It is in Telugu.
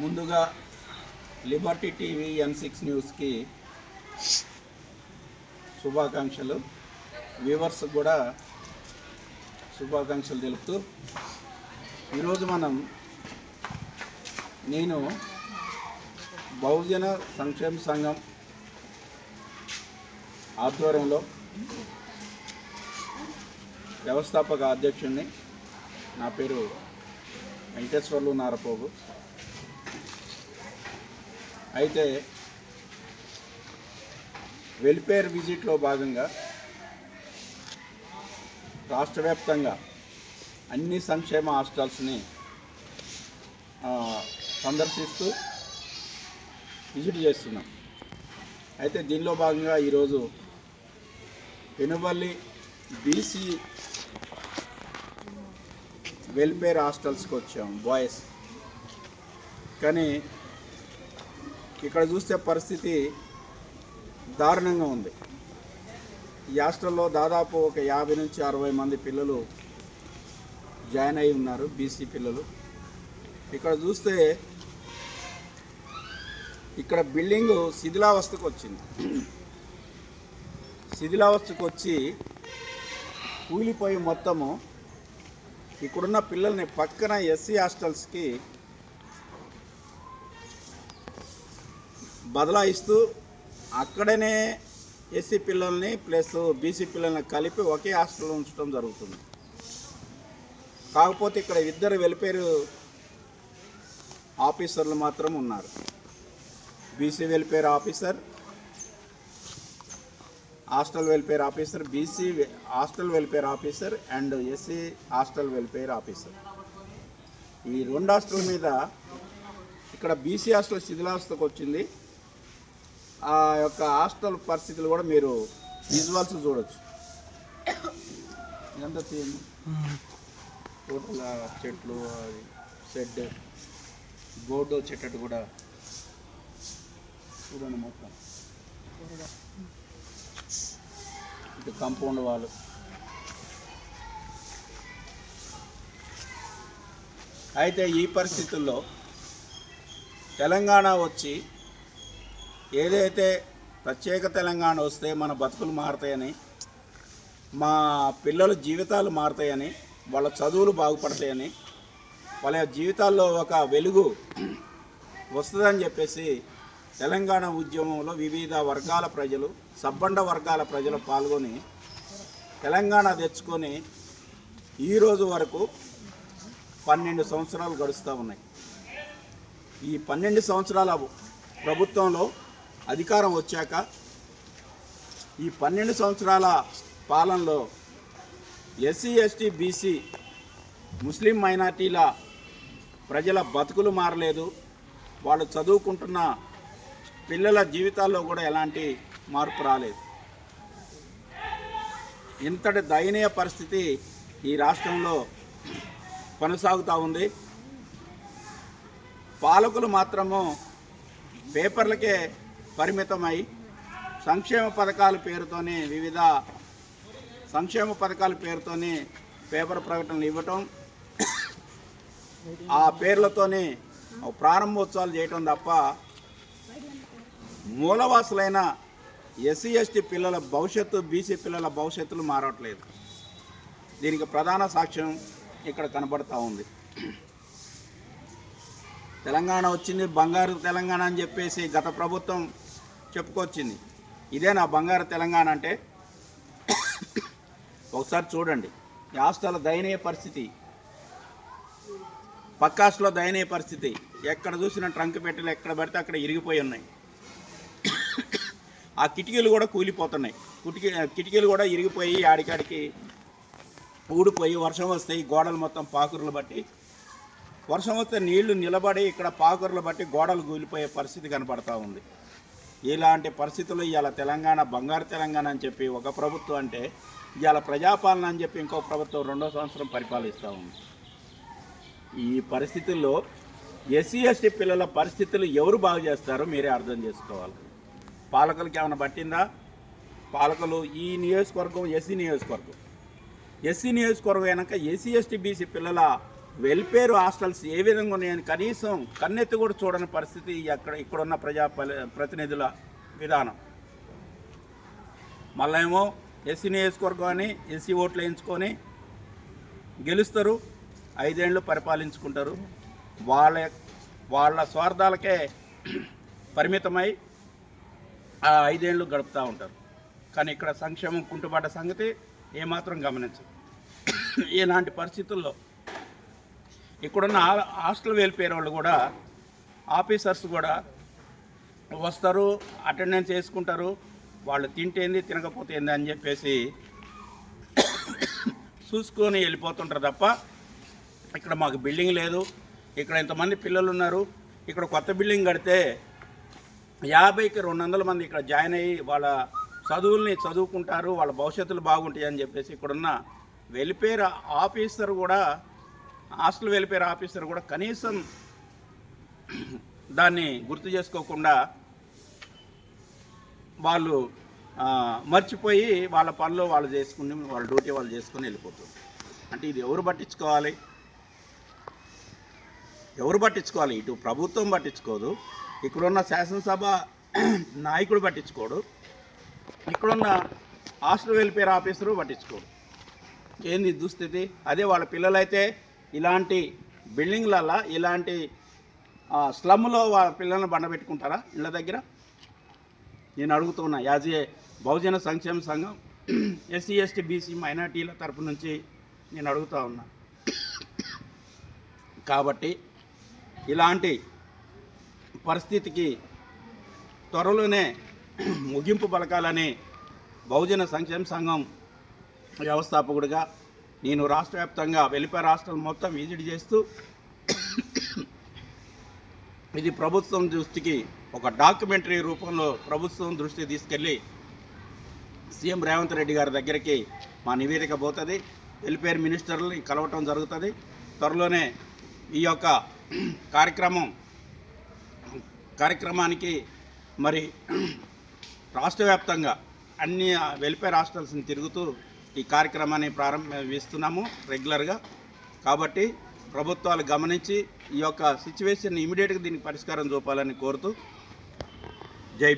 ముందుగా లిబర్టీ టీవీ ఎన్ సిక్స్ న్యూస్కి శుభాకాంక్షలు. వ్యూవర్స్ కూడా శుభాకాంక్షలు తెలుపుతూ ఈరోజు మనం నేను బహుజన సంక్షేమ సంఘం ఆధ్వర్యంలో వ్యవస్థాపక అధ్యక్షుడిని నా పేరు వెంకటేశ్వర్లు నారపోగు. అయితే వెల్ఫేర్ విజిట్లో భాగంగా రాష్ట్ర వ్యాప్తంగా అన్ని సంక్షేమ హాస్టల్స్ని సందర్శిస్తూ విజిట్ చేస్తున్నాం. అయితే దీనిలో భాగంగా ఈరోజు పెనుబల్లి బీసీ వెల్ఫేర్ హాస్టల్స్కి వచ్చాం బాయ్స్. కానీ ఇక్కడ చూస్తే పరిస్థితి దారుణంగా ఉంది. ఈ హాస్టల్లో దాదాపు ఒక యాభై నుంచి అరవై మంది పిల్లలు జాయిన్ అయి ఉన్నారు బీసీ పిల్లలు. ఇక్కడ చూస్తే ఇక్కడ బిల్డింగ్ శిథిలావస్థకు వచ్చింది. శిథిలావస్థకు వచ్చి కూలిపోయి మొత్తము ఇక్కడున్న పిల్లల్ని పక్కన ఎస్సీ హాస్టల్స్కి బదలాయిస్తూ అక్కడనే ఎస్సీ పిల్లల్ని ప్లస్ బీసీ పిల్లల్ని కలిపి ఒకే హాస్టల్లో ఉంచడం జరుగుతుంది. కాకపోతే ఇక్కడ ఇద్దరు వెల్ఫేర్ ఆఫీసర్లు మాత్రం ఉన్నారు. BC welfare officer hostel welfare officer BC hostel welfare officer and SC hostel welfare officer. ఈ రెండు హాస్టల్ మీద ఇక్కడ బీసీ హాస్టల్ శిథిలావస్థకు వచ్చింది. ఆ యొక్క హాస్టల్ పరిస్థితులు కూడా మీరు విజువల్స్ చూడొచ్చు. ఎంత తీయండి టోటల్ చెట్లు అది షెడ్ బోర్డు వచ్చేటట్టు కూడా చూడండి మొత్తం. ఇటు కంపౌండ్ వాళ్ళు అయితే ఈ పరిస్థితుల్లో తెలంగాణ వచ్చి ఏదైతే ప్రత్యేక తెలంగాణ వస్తే మన బతుకులు మారుతాయని మా పిల్లల జీవితాలు మారుతాయని వాళ్ళ చదువులు బాగుపడతాయని వాళ్ళ జీవితాల్లో ఒక వెలుగు వస్తుందని చెప్పేసి తెలంగాణ ఉద్యమంలో వివిధ వర్గాల ప్రజలు సబ్బండ వర్గాల ప్రజలు పాల్గొని తెలంగాణ తెచ్చుకొని ఈరోజు వరకు పన్నెండు సంవత్సరాలు గడుస్తూ ఉన్నాయి. ఈ పన్నెండు సంవత్సరాల ప్రభుత్వంలో అధికారం వచ్చాక ఈ పన్నెండు సంవత్సరాల పాలనలో ఎస్సీ ఎస్టీ బీసీ ముస్లిం మైనార్టీల ప్రజల బతుకులు మారలేదు. వాళ్ళు చదువుకుంటున్న పిల్లల జీవితాల్లో కూడా ఎలాంటి మార్పు రాలేదు. ఇంతటి దయనీయ పరిస్థితి ఈ రాష్ట్రంలో కొనసాగుతూ ఉంది. పాలకులు మాత్రము పేపర్లకే పరిమితమై సంక్షేమ పథకాల పేరుతోనే వివిధ సంక్షేమ పథకాల పేరుతోనే పేపర్ ప్రకటనలు ఇవ్వటం ఆ పేర్లతోనే ప్రారంభోత్సవాలు చేయటం తప్ప మూలవాసులైన ఎస్సీ ఎస్టీ పిల్లల భవిష్యత్తు బీసీ పిల్లల భవిష్యత్తులు మారట్లేదు. దీనికి ప్రధాన సాక్ష్యం ఇక్కడ కనబడతా ఉంది. తెలంగాణ వచ్చింది బంగారు తెలంగాణ అని చెప్పేసి గత ప్రభుత్వం చెప్పుకొచ్చింది. ఇదే నా బంగారు తెలంగాణ అంటే ఒకసారి చూడండి. ఈ హాస్టల్ దయనీయ పరిస్థితి. పక్కాస్లో దయనీయ పరిస్థితి. ఎక్కడ చూసిన ట్రంక్ పెట్టెలు ఎక్కడ పడితే అక్కడ ఇరిగిపోయి ఉన్నాయి. ఆ కిటికీలు కూడా కూలిపోతున్నాయి. కిటికీ కిటికీలు కూడా ఇరిగిపోయి ఆడికాడికి ఊడిపోయి వర్షం వస్తాయి గోడలు మొత్తం పాకురులు బట్టి వర్షం వస్తే నీళ్ళు నిలబడి ఇక్కడ పాకురులు బట్టి గోడలు కూలిపోయే పరిస్థితి కనపడతా ఉంది. ఇలాంటి పరిస్థితులు ఇవాళ తెలంగాణ బంగారు తెలంగాణ అని చెప్పి ఒక ప్రభుత్వం అంటే ఇవాళ ప్రజాపాలన అని చెప్పి ఇంకో ప్రభుత్వం రెండో సంవత్సరం పరిపాలిస్తూ ఉంది. ఈ పరిస్థితుల్లో ఎస్సీ ఎస్టీ పిల్లల పరిస్థితులు ఎవరు బాగు చేస్తారో మీరే అర్థం చేసుకోవాలి. పాలకులకి ఏమైనా పట్టిందా? పాలకులు ఈ నియోజకవర్గం ఎస్సీ నియోజకవర్గం. ఎస్సీ నియోజకవర్గం వెనక ఎస్సీ ఎస్టీ బీసీ పిల్లల వెల్ఫేర్ హాస్టల్స్ ఏ విధంగా ఉన్నాయని కనీసం కన్నెత్తి కూడా చూడని పరిస్థితి అక్కడ ఇక్కడున్న ప్రజా ప్రతినిధుల విధానం. మళ్ళేమో ఏమో ఎస్సీ నియోజకవర్గాన్ని ఎస్సీ ఓట్లు వేయించుకొని గెలుస్తారు ఐదేళ్ళు పరిపాలించుకుంటారు. వాళ్ళ వాళ్ళ స్వార్థాలకే పరిమితమై ఆ ఐదేళ్ళు గడుపుతూ ఉంటారు. కానీ ఇక్కడ సంక్షేమం కుంటుపడ్డ సంగతి ఏమాత్రం గమనించరు. ఇలాంటి పరిస్థితుల్లో ఇక్కడున్న హాస్టల్ వెళ్ళిపోయే వాళ్ళు కూడా ఆఫీసర్స్ కూడా వస్తారు అటెండెన్స్ చేసుకుంటారు వాళ్ళు తింటేంది తినకపోతే ఏంది అని చెప్పేసి చూసుకొని వెళ్ళిపోతుంటారు తప్ప ఇక్కడ మాకు బిల్డింగ్ లేదు ఇక్కడ ఇంతమంది పిల్లలు ఉన్నారు ఇక్కడ కొత్త బిల్డింగ్ కడితే యాభైకి రెండు వందల మంది ఇక్కడ జాయిన్ అయ్యి వాళ్ళ చదువుల్ని చదువుకుంటారు వాళ్ళ భవిష్యత్తులు బాగుంటాయి అని చెప్పేసి ఇక్కడున్న వెల్ఫేర్ ఆఫీసర్ కూడా హాస్టల్ వెల్ఫేర్ ఆఫీసర్ కూడా కనీసం దాన్ని గుర్తు చేసుకోకుండా వాళ్ళు మర్చిపోయి వాళ్ళ పనులు వాళ్ళు చేసుకుని వాళ్ళ డ్యూటీ వాళ్ళు చేసుకుని వెళ్ళిపోతుంది అంటే ఇది ఎవరు పట్టించుకోవాలి? ఎవరు పట్టించుకోవాలి? ఇటు ప్రభుత్వం పట్టించుకోదు. ఇక్కడున్న శాసనసభ నాయకుడు పట్టించుకోడు. ఇక్కడున్న హాస్టల్ వెల్ఫేర్ ఆఫీసరు పట్టించుకోడు. ఏంది దుస్థితి? అదే వాళ్ళ పిల్లలైతే ఇలాంటి బిల్డింగ్లలో ఇలాంటి స్లమ్లో వాళ్ళ పిల్లల్ని బండబెట్టుకుంటారా ఇళ్ళ దగ్గర? నేను అడుగుతున్నా యాజ్ ఏ బహుజన సంక్షేమ సంఘం ఎస్సీ ఎస్టీ బీసీ మైనార్టీల తరపు నుంచి నేను అడుగుతూ ఉన్నా. కాబట్టి ఇలాంటి పరిస్థితికి త్వరలోనే ముగింపు పలకాలని బహుజన సంక్షేమ సంఘం వ్యవస్థాపకుడిగా నేను రాష్ట్ర వ్యాప్తంగా వెలిపే రాష్ట్రం మొత్తం విజిట్ చేస్తూ ఇది ప్రభుత్వం దృష్టికి ఒక డాక్యుమెంటరీ రూపంలో ప్రభుత్వం దృష్టికి తీసుకెళ్ళి సీఎం రేవంత్ రెడ్డి గారి దగ్గరికి మా నివేదిక పోతుంది. వెల్ఫేర్ మినిస్టర్ని కలవటం జరుగుతుంది. త్వరలోనే ఈ యొక్క కార్యక్రమం కార్యక్రమానికి మరి రాష్ట్ర వ్యాప్తంగా అన్ని వెల్ఫేర్ హాస్టల్స్ని తిరుగుతూ ఈ కార్యక్రమాన్ని ప్రారంభిస్తున్నాము రెగ్యులర్గా. కాబట్టి ప్రభుత్వాలు గమనించి ఈ యొక్క సిచ్యువేషన్ ఇమీడియట్గా దీనికి పరిష్కారం చూపాలని కోరుతూ జై